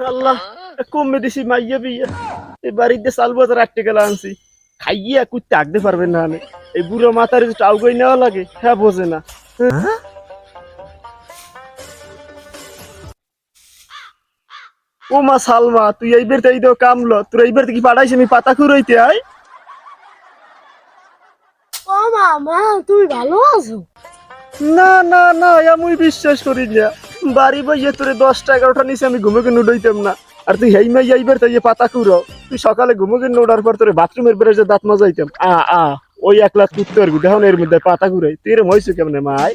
আল্লাহ কমে দিছি মাইয়া বিয়া। এই বাড়িতে চাল বাজার আটটে গেলা আনছি। খাইয়া কুত্তে আগতে পারবে না আমি। এই বুড়ো মাথার যে টাউ গই নেওয়া লাগে হ্যাঁ বোঝে না। ও মা সালমা তুই এইবার তাই দেও কামলো। তোর এইবার থেকে পাঠাইছি আমি পাতা খুঁড়াইতে আয় ও মামা তুমি ভালো আছো? না না না আমি বিশ্বাস করি না। বাড়ি বইয়ে তোরে দশটা এগারোটা নিচে আমি ঘুমে কিনে উঠাইতাম না। আর তুই হেই মাই আইবার তাই পাতা কুড়ো। তুই সকালে ঘুমে কিনে ওঠার পর তোরে বাথরুমের বেড়ে দাঁত মজাইতাম। আ আ ওই এক লাখ কুত্তর দেখুন এর মধ্যে পাতা কুড়াই। তুই এরম হয়েছে কেমনে মাই?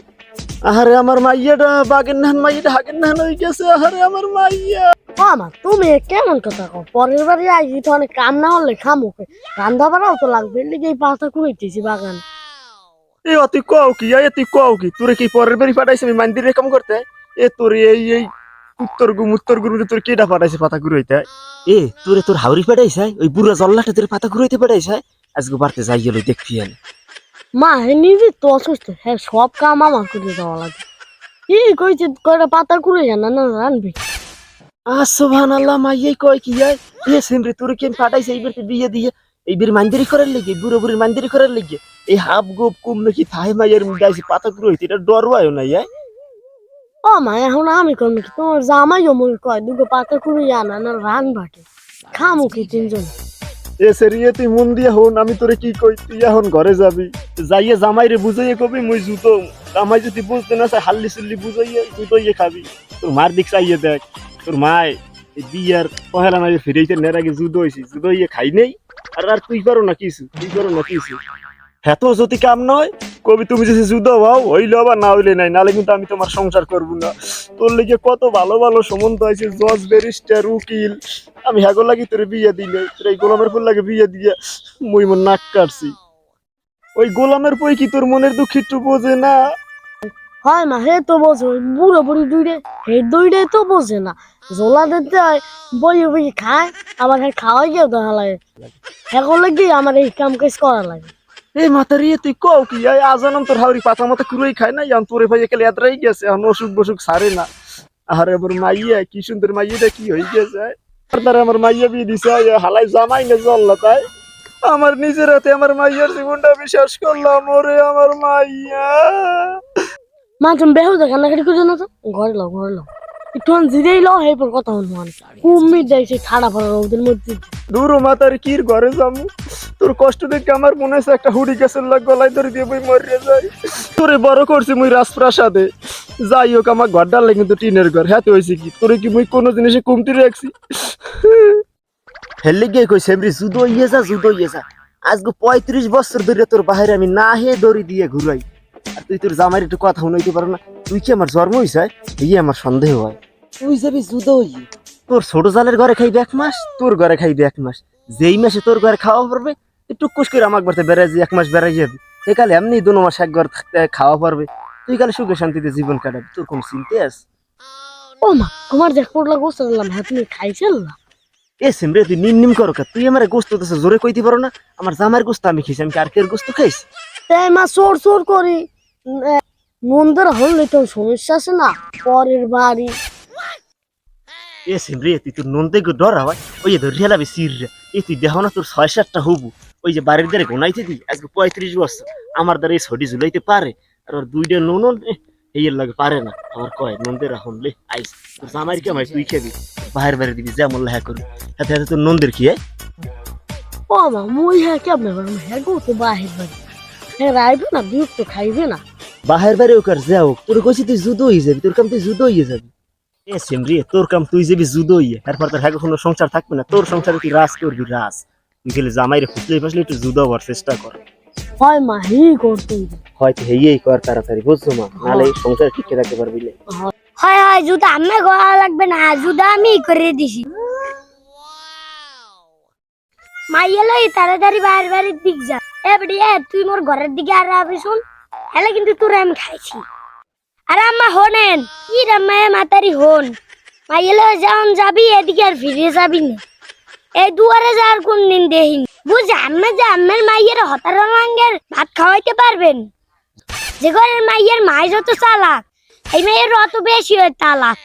আহারে আমার মাইয়াটা বাগের নাহান মাইয়াটা হাগের নাহান হয়ে গেছে আহারে আমার মাইয়া। মামা তুমি কেমন কথা কও? পরের বাড়ি আইছি তো অনেক কাম না হলে খামোকে। রান্না বাড়াও তো লাগবে লিগে এই পাতা কুড়াইতেছি বাগান। এ অতি কও কি তুই কও কি? তোরে কি পরের বাড়ি পাঠাইছে আমি মান্দির কাম করতে? এ তোর এই এই উত্তর গুম উত্তর গুম তোর কেটা পাঠাইছে পাতা কুড়াইতে এ তোরে তোর হাওড়ি পেটাইছাই ওই বুড়া জল্লাটা তোর পাতা ঘুরাইতে পেটাইছাই আজকে বাড়তে যাই গেল দেখবি আমি মা হে নিজে তো অসুস্থ। হ্যাঁ সব কাম আমার করে দেওয়া লাগে। কি কইছে কয়টা পাতা কুড়ে জানা না রানবি আসবান আল্লাহ মাইয়াই কয় কি আয় এ সিমরে তোরে কেন পাঠাইছে? এইবার বিয়ে দিয়ে। এইবার মান্দিরি করার লেগে বুড়ো বুড়ির মান্দিরি করার লেগে। এই হাফ গোপ কুম নাকি থাই মাইয়ের মধ্যে আছে পাতা ঘুরাইতে এটা ডরবায়ও না আয় ও মা, এখন আমি করব কি? তোমার জামাই অমর কয় দুটো পাতা কুড়ে জানা না রান বাটে। খামো কি তিনজন? এ সেরিয়ে তুই মন দিয়ে হন, আমি তোরে কি কই? তুই এখন ঘরে যাবি। যাইয়ে জামাইরে বুঝাইয়ে কবি, মুই জুতো। জামাই যদি বুঝতে না চাই হাল্লি সুল্লি বুঝাইয়ে জুতোইয়ে খাবি। তোর মার দিক চাইয়ে দেখ। তোর মায় বিয়ার পহেলা নাই ফিরেইতে নের আগে জুদো হয়েছি জুদো ইয়ে খাই নেই। আর আর তুই করো না কিছু, তুই করো না কিছু। হ্যাঁ তো যদি কাম নয় কবি, তুমি যদি জুদো হও হইলে আবার না হইলে নাই, নালে কিন্তু আমি তোমার সংসার করব না। তোর লিগে কত ভালো ভালো সম্বন্ধ আছে, জজ, ব্যারিস্টার, উকিল। আমি হ্যাগো লাগি তোর বিয়ে দিলে, তোর এই গোলামের ফুল লাগে বিয়ে দিয়ে মুই মন নাক কাটছি। ওই গোলামের পই কি তোর মনের দুঃখ একটু বোঝে না? হয় না হে তো বোঝে বুড়ো বুড়ি দুইটা হে দুইটাই তো বোঝে না। জোলা দিতে হয় বইয়ে বইয়ে খায় হে খাওয়াই গিয়েও দেখা লাগে। এখন লাগে আমার এই কাম কাজ করা লাগে। এই মাতারি তুই কও কি? এই আজানম তোর হাওরি পাতা মাথা কুড়াই খায় না? ইয়ান তোরে ভাই একেলে এতরাই গেছে এখন অসুখ বসুখ সারে না। আরে আমার মাইয়া কি সুন্দর মাইয়াটা কি হয়ে গেছে? তার আমার মাইয়া বিয়ে দিছে হালাই জামাই না জল্লা তাই? আমার নিজের হাতে আমার মাইয়ার জীবনটা শেষ করলাম ওরে আমার মাইয়া। মা তুমি বেহু দেখা না কেটে না তো? ঘরে লাও ঘরে লাও। একটু জিরেই লাও এরপর কথা হন মানে কুমির দেখছে ঠাড়া ফাড়া ওদের মধ্যে। দূর মাতার কির ঘরে যাব? তোর কষ্ট দেখে আমার মনে হচ্ছে একটা হুড়ি গাছের লাগ গলায় ধরে দিয়ে বই মরিয়ে যাই তোরে বড় করছি মুই রাজপ্রাসাদে। যাই হোক আমার ঘর ডালে কিন্তু টিনের ঘর। হ্যাঁ হয়েছে কি? তোরে কি মুই কোনো জিনিসে কমতি রাখছি? হেললে গিয়ে কই সেমরি জুদো ইয়ে যা জুদো ইয়ে যা। আজকে পঁয়ত্রিশ বছর ধরে তোর বাহিরে আমি না হে দড়ি দিয়ে ঘুরাই। আর তুই তোর জামাইয়ের একটু কথা শুনাইতে পারো না। তুই কি আমার জন্ম হয়েছে এই আমার সন্দেহ হয়। তুই যাবি জুদো ইয়ে তোর ছোট জালের ঘরে খাইবে এক মাস তোর ঘরে খাইবে এক মাস। যেই মাসে তোর ঘরে খাওয়া পড়বে তুই টুকুস করে আমার বাড়িতে বেড়াই এক মাস বেড়াই যাবি। এই কালে এমনি দু মাস এক ঘর থাকতে খাওয়া পারবে তুই কালে সুখে শান্তিতে জীবন কাটাবি। তোর কোন চিন্তা আছে? ও মা তোমার দেখ পড়লা গোসা করলাম হ্যাঁ তুমি খাইছিল না? এ সিমরে তুই নিম নিম করো কা। তুই আমার গোস্ত দিছে জোরে কইতে পারো না? আমার জামার গোস্ত আমি খাইছি আমি আর কের গোস্ত খাইছি? তাই মা সোর সোর করি। মন্দির হলে তো সমস্যা আছে না? পরের বাড়ি এ সিমরে তুই তোর নন্দে গো ডর হয় ওই ধরে হেলাবি সিররে এ তুই দেহ না তোর ছয় সাতটা হবু। ওই যে বাড়ির দ্বারে গোনাইতে দি আজকে পঁয়ত্রিশ বছর। আমার দ্বারা এই ছটি ঝুলাইতে পারে। আর ওর দুইটা ননন এই লাগে পারে না। আমার কয় নন্দের এখন লে আইস তোর জামাই কে ভাই তুই খেবি? বাহির বাইরে দিবি যেমন লেহা করবি। হাতে হাতে তোর নন্দের কি হ্যাঁ? ও মা মুই হ্যাঁ কেমন হ্যাঁ গো তো বাহির বাড়ি। হ্যাঁ রাইবে না বিরক্ত খাইবে না। বাহির বাইরে ওকার যাও। তোর কইছি তুই জুদো হয়ে যাবি তোর কাম তুই জুদো হয়ে যাবি। এ সিমরি তোর কাম তুই যাবি জুদো হয়ে এরপর তোর হ্যাঁ কোনো সংসার থাকবে না। তোর সংসারে তুই রাজ করবি রাজ। তুই গেলে জামাইরে ফুসলে ফাসলে একটু জুদো হওয়ার চেষ্টা কর। হয় মা করতে। হয়তো কর তাড়াতাড়ি বুঝছ মা? এই সংসার টিকে রাখতে পারবি না। হয় হয় জুতা আমি গোয়া লাগবে না জুতা আমি করে দিছি। মাইয়ালো তাড়াতাড়ি বাইরে বাড়ির দিক যা। এবারে এ তুই মোর ঘরের দিকে আর আবি শুন। হেলে কিন্তু তোর আমি খাইছি। আর আম্মা, হনেন। কি রাম্মায় মাতারি হন। মাইলে যখন যাবি, এদিকে আর ফিরে যাবি না। এই দুয়ারে যাওয়ার কোন দিন দেহিনি বুঝ আম্মা যে আম্মের মাইয়ের হতার রঙের ভাত খাওয়াইতে পারবেন? যে ঘরের মাইয়ের মাই যত চালাক। এই মেয়ের অত বেশি হয় তালাক।